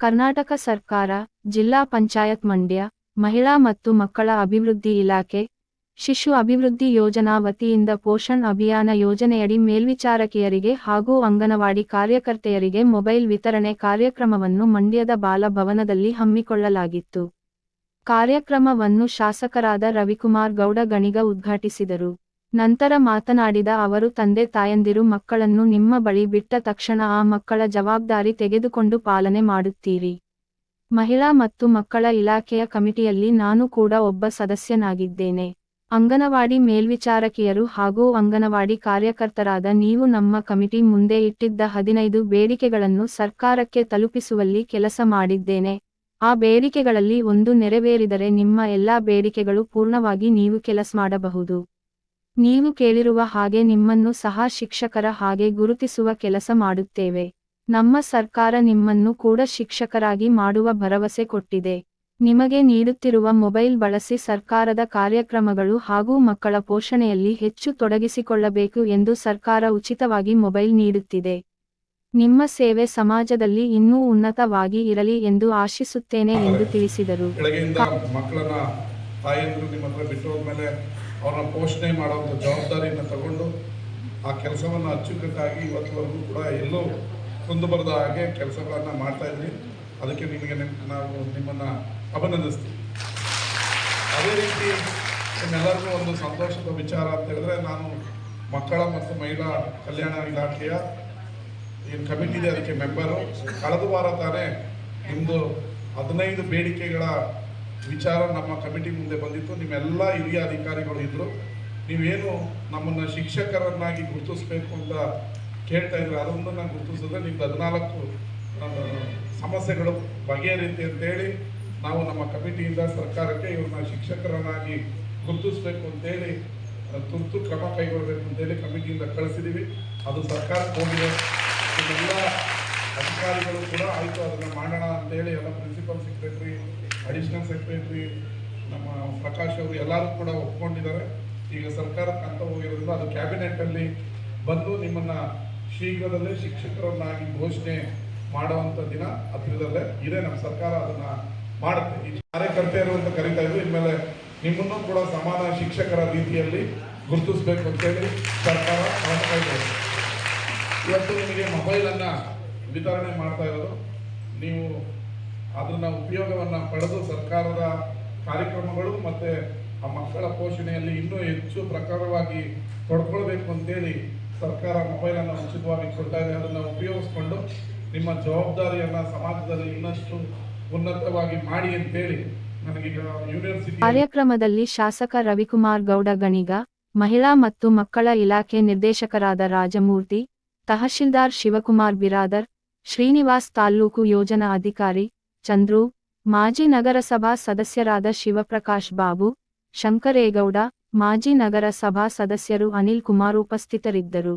ಕರ್ನಾಟಕ ಸರ್ಕಾರ, ಜಿಲ್ಲಾ ಪಂಚಾಯತ್ ಮಂಡ್ಯ, ಮಹಿಳಾ ಮತ್ತು ಮಕ್ಕಳ ಅಭಿವೃದ್ಧಿ ಇಲಾಖೆ, ಶಿಶು ಅಭಿವೃದ್ಧಿ ಯೋಜನಾ ವತಿಯಿಂದ ಪೋಷಣ್ ಅಭಿಯಾನ ಯೋಜನೆಯಡಿ ಮೇಲ್ವಿಚಾರಕಿಯರಿಗೆ ಹಾಗೂ ಅಂಗನವಾಡಿ ಕಾರ್ಯಕರ್ತೆಯರಿಗೆ ಮೊಬೈಲ್ ವಿತರಣೆ ಕಾರ್ಯಕ್ರಮವನ್ನು ಮಂಡ್ಯದ ಬಾಲಭವನದಲ್ಲಿ ಹಮ್ಮಿಕೊಳ್ಳಲಾಗಿತ್ತು. ಕಾರ್ಯಕ್ರಮವನ್ನು ಶಾಸಕರಾದ ರವಿಕುಮಾರ್ ಗೌಡ, ಗಣಿಗ ಉದ್ಘಾಟಿಸಿದರು. ನಂತರ ಮಾತನಾಡಿದ ಅವರು, ತಂದೆ ತಾಯಂದಿರು ಮಕ್ಕಳನ್ನು ನಿಮ್ಮ ಬಳಿ ಬಿಟ್ಟ ತಕ್ಷಣ ಆ ಮಕ್ಕಳ ಜವಾಬ್ದಾರಿ ತೆಗೆದುಕೊಂಡು ಪಾಲನೆ ಮಾಡುತ್ತೀರಿ. ಮಹಿಳಾ ಮತ್ತು ಮಕ್ಕಳ ಇಲಾಖೆಯ ಕಮಿಟಿಯಲ್ಲಿ ನಾನು ಕೂಡ ಒಬ್ಬ ಸದಸ್ಯನಾಗಿದ್ದೇನೆ. ಅಂಗನವಾಡಿ ಮೇಲ್ವಿಚಾರಕಿಯರು ಹಾಗೂ ಅಂಗನವಾಡಿ ಕಾರ್ಯಕರ್ತರಾದ ನೀವು ನಮ್ಮ ಕಮಿಟಿ ಮುಂದೆ ಇಟ್ಟಿದ್ದ ಹದಿನೈದು ಬೇಡಿಕೆಗಳನ್ನು ಸರ್ಕಾರಕ್ಕೆ ತಲುಪಿಸುವಲ್ಲಿ ಕೆಲಸ ಮಾಡಿದ್ದೇನೆ. ಆ ಬೇಡಿಕೆಗಳಲ್ಲಿ ಒಂದು ನೆರವೇರಿದರೆ ನಿಮ್ಮ ಎಲ್ಲಾ ಬೇಡಿಕೆಗಳು ಪೂರ್ಣವಾಗಿ ನೀವು ಕೆಲಸ ಮಾಡಬಹುದು. ನೀವು ಕೇಳಿರುವ ಹಾಗೆ ನಿಮ್ಮನ್ನು ಸಹ ಶಿಕ್ಷಕರ ಹಾಗೆ ಗುರುತಿಸುವ ಕೆಲಸ ಮಾಡುತ್ತೇವೆ. ನಮ್ಮ ಸರ್ಕಾರ ನಿಮ್ಮನ್ನು ಕೂಡ ಶಿಕ್ಷಕರಾಗಿ ಮಾಡುವ ಭರವಸೆ ಕೊಟ್ಟಿದೆ. ನಿಮಗೆ ನೀಡುತ್ತಿರುವ ಮೊಬೈಲ್ ಬಳಸಿ ಸರ್ಕಾರದ ಕಾರ್ಯಕ್ರಮಗಳು ಹಾಗೂ ಮಕ್ಕಳ ಪೋಷಣೆಯಲ್ಲಿ ಹೆಚ್ಚು ತೊಡಗಿಸಿಕೊಳ್ಳಬೇಕು ಎಂದು ಸರ್ಕಾರ ಉಚಿತವಾಗಿ ಮೊಬೈಲ್ ನೀಡುತ್ತಿದೆ. ನಿಮ್ಮ ಸೇವೆ ಸಮಾಜದಲ್ಲಿ ಇನ್ನೂ ಉನ್ನತವಾಗಿ ಇರಲಿ ಎಂದು ಆಶಿಸುತ್ತೇನೆ ಎಂದು ತಿಳಿಸಿದರು. ಅವ್ರನ್ನ ಪೋಷಣೆ ಮಾಡುವಂಥ ಜವಾಬ್ದಾರಿಯನ್ನು ತಗೊಂಡು ಆ ಕೆಲಸವನ್ನು ಅಚ್ಚುಕಟ್ಟಾಗಿ ಇವತ್ತುವರೆಗೂ ಕೂಡ ಎಲ್ಲೂ ಕುಂದು ಬರದ ಹಾಗೆ ಕೆಲಸಗಳನ್ನು ಮಾಡ್ತಾ ಇದ್ರಿ. ಅದಕ್ಕೆ ನಿಮಗೆ ನಿಮ್- ನಾವು ನಿಮ್ಮನ್ನು ಅಭಿನಂದಿಸ್ತೀವಿ. ಅದೇ ರೀತಿ ನಿಮ್ಮೆಲ್ಲರಿಗೂ ಒಂದು ಸಂತೋಷದ ವಿಚಾರ ಅಂತ ಹೇಳಿದ್ರೆ, ನಾನು ಮಕ್ಕಳ ಮತ್ತು ಮಹಿಳಾ ಕಲ್ಯಾಣ ಇಲಾಖೆಯ ಏನು ಕಮಿಟಿ ಇದೆ, ಅದಕ್ಕೆ ಮೆಂಬರು. ಕಳೆದ ವಾರ ತಾನೇ ನಿಮ್ಮದು ಹದಿನೈದು ಬೇಡಿಕೆಗಳ ವಿಚಾರ ನಮ್ಮ ಕಮಿಟಿ ಮುಂದೆ ಬಂದಿತ್ತು. ನಿಮ್ಮೆಲ್ಲ ಹಿರಿಯ ಅಧಿಕಾರಿಗಳು ಇದ್ದರು ನೀವೇನು ನಮ್ಮನ್ನು ಶಿಕ್ಷಕರನ್ನಾಗಿ ಗುರುತಿಸ್ಬೇಕು ಅಂತ ಕೇಳ್ತಾ ಇದ್ರು ನಾನು ಗುರುತಿಸಿದ್ರೆ ನಿಮ್ದು ಹದಿನಾಲ್ಕು ಸಮಸ್ಯೆಗಳು ಬಗೆಹರಿಯುತ್ತೆ ಅಂತೇಳಿ ನಾವು ನಮ್ಮ ಕಮಿಟಿಯಿಂದ ಸರ್ಕಾರಕ್ಕೆ ಇವ್ರನ್ನ ಶಿಕ್ಷಕರನ್ನಾಗಿ ಗುರುತಿಸ್ಬೇಕು ಅಂತೇಳಿ ತುರ್ತು ಕ್ರಮ ಕೈಗೊಳ್ಳಬೇಕು ಅಂತೇಳಿ ಕಮಿಟಿಯಿಂದ ಕಳಿಸಿದ್ದೀವಿ ಅದು ಸರ್ಕಾರಕ್ಕೆ ಹೋಗಿದೆ. ಎಲ್ಲ ಅಧಿಕಾರಿಗಳು ಕೂಡ ಆಯಿತು, ಅದನ್ನು ಮಾಡೋಣ ಅಂತೇಳಿ ಎಲ್ಲ ಪ್ರಿನ್ಸಿಪಲ್ ಸೆಕ್ರೆಟ್ರಿ ಅಡಿಷನಲ್ ಸೆಕ್ರೆಟರಿ ನಮ್ಮ ಪ್ರಕಾಶ್ ಅವರು ಎಲ್ಲರೂ ಕೂಡ ಒಪ್ಕೊಂಡಿದ್ದಾರೆ. ಈಗ ಸರ್ಕಾರಕ್ಕೆ ಅಂತ ಹೋಗಿರೋದ್ರಿಂದ ಅದು ಕ್ಯಾಬಿನೆಟಲ್ಲಿ ಬಂದು ನಿಮ್ಮನ್ನು ಶೀಘ್ರದಲ್ಲೇ ಶಿಕ್ಷಕರನ್ನಾಗಿ ಘೋಷಣೆ ಮಾಡುವಂಥ ದಿನ ಹತ್ತಿರದಲ್ಲೇ ಇದೆ. ನಮ್ಮ ಸರ್ಕಾರ ಅದನ್ನು ಮಾಡುತ್ತೆ. ಈ ಕಾರ್ಯಕರ್ತೆಯರು ಅಂತ ಕರಿತಾ ಇದ್ರು. ಇನ್ಮೇಲೆ ನಿಮ್ಮನ್ನು ಕೂಡ ಸಮಾನ ಶಿಕ್ಷಕರ ರೀತಿಯಲ್ಲಿ ಗುರುತಿಸ್ಬೇಕು ಅಂತೇಳಿ ಸರ್ಕಾರ ಇವತ್ತು ನಿಮಗೆ ಮೊಬೈಲನ್ನು ವಿತರಣೆ ಮಾಡ್ತಾ ಇರೋದು. ನೀವು ಅದನ್ನ ಉಪಯೋಗವನ್ನ ಪಡೆದು ಸರ್ಕಾರದ ಕಾರ್ಯಕ್ರಮಗಳು ಮತ್ತೆ ಆ ಮಕ್ಕಳ ಪೋಷಣೆಯಲ್ಲಿ ಇನ್ನೂ ಹೆಚ್ಚು ಪ್ರಕಾರವಾಗಿ ತೊಡ್ಕೊಳ್ಬೇಕು ಅಂತೇಳಿ ಸರ್ಕಾರ ಮೊಬೈಲನ್ನು ಉಚಿತವಾಗಿ ಕೊಡ್ತಾ ಇದೆ. ಅದನ್ನು ಉಪಯೋಗಿಸ್ಕೊಂಡು ನಿಮ್ಮ ಜವಾಬ್ದಾರಿಯನ್ನು ಸಮಾಜದಲ್ಲಿ ಇನ್ನಷ್ಟು ಉನ್ನತವಾಗಿ ಮಾಡಿ ಅಂತೇಳಿ ಕಾರ್ಯಕ್ರಮದಲ್ಲಿ ಶಾಸಕ ರವಿಕುಮಾರ್ ಗೌಡ, ಗಣಿಗ, ಮಹಿಳಾ ಮತ್ತು ಮಕ್ಕಳ ಇಲಾಖೆ ನಿರ್ದೇಶಕರಾದ ರಾಜಮೂರ್ತಿ, ತಹಶೀಲ್ದಾರ್ ಶಿವಕುಮಾರ್ ಬಿರಾದರ್, ಶ್ರೀನಿವಾಸ್ ತಾಲ್ಲೂಕು ಯೋಜನಾ ಅಧಿಕಾರಿ ಚಂದ್ರು ಮಾಜಿ ನಗರಸಭಾ ಸದಸ್ಯರಾದ ಶಿವಪ್ರಕಾಶ್ ಬಾಬು ಶಂಕರೇಗೌಡ ಮಾಜಿ ನಗರಸಭಾ ಸದಸ್ಯರು ಅನಿಲ್ ಕುಮಾರ್ ಉಪಸ್ಥಿತರಿದ್ದರು.